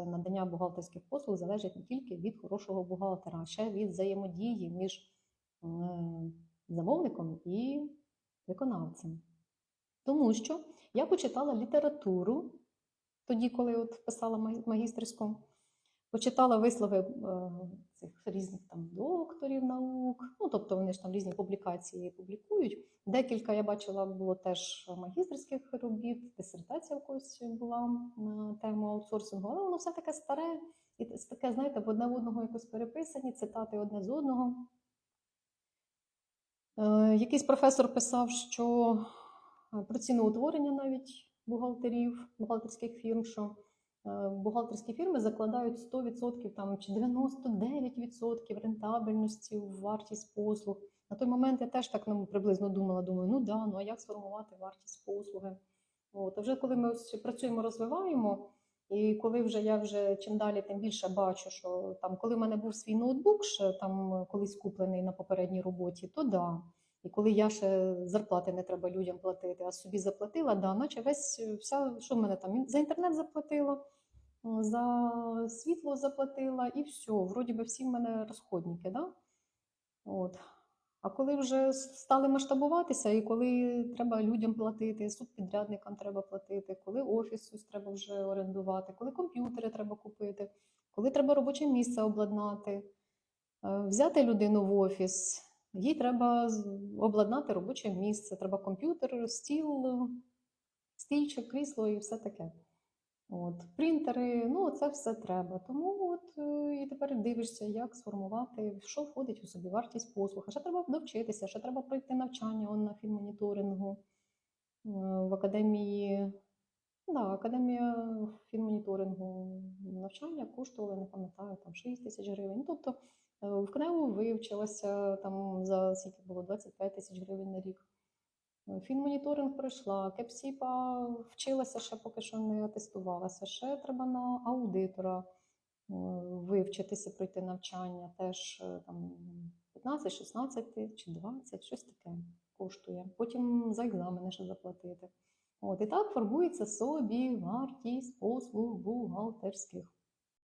надання бухгалтерських послуг залежить не тільки від хорошого бухгалтера, а ще від взаємодії між е, замовником і виконавцем. Тому що я почитала літературу тоді, коли от писала магістерську, почитала вислови е, цих різних там докторів наук, ну тобто вони ж там різні публікації публікують. Декілька я бачила було теж магістерських робіт, дисертація в когось була на тему аутсорсингу, але воно все таке старе і таке, знаєте, в одне в одного якось переписані, цитати одне з одного. Е, Якийсь професор писав, що е, про ціноутворення навіть бухгалтерів, бухгалтерських фірм, що бухгалтерські фірми закладають 100% там, чи 99% рентабельності в вартість послуг. На той момент я теж так ну, приблизно думала, думаю, ну да, ну а як сформувати вартість послуги? От, а вже коли ми ось працюємо, розвиваємо, і коли вже я вже чим далі, тим більше бачу, що там, коли в мене був свій ноутбук, ще там колись куплений на попередній роботі, то да. І коли я ще зарплати не треба людям платити, а собі заплатила, да, наче весь вся, що в мене там за інтернет заплатила, за світло заплатила, і все, вроді би всі в мене розходники, да? От. А коли вже стали масштабуватися, і коли треба людям платити, субпідрядникам треба платити, коли офісу треба вже орендувати, коли комп'ютери треба купити, коли треба робоче місце обладнати, е, взяти людину в офіс, їй треба обладнати робоче місце, треба комп'ютер, стіл, стільчик, крісло і все таке. От, принтери, ну це все треба. Тому от е, і тепер дивишся, як сформувати, що входить у собі вартість послуг. А ще треба навчитися, ще треба пройти навчання он, на фінмоніторингу е, в академії. Да, академія фінмоніторингу навчання коштувала, не пам'ятаю, там 6 тисяч гривень. Ну, Тобто е, в КНЕУ вивчилася там за скільки було 25 тисяч гривень на рік. Е, Фінмоніторинг пройшла, Кепсіпа вчилася ще поки що не атестувалася. Ще треба на аудитора е, вивчитися, пройти навчання. Теж е, там 15-16 чи 20, щось таке коштує. Потім за екзамени ще заплатити. От, і так формується собі вартість послуг бухгалтерських.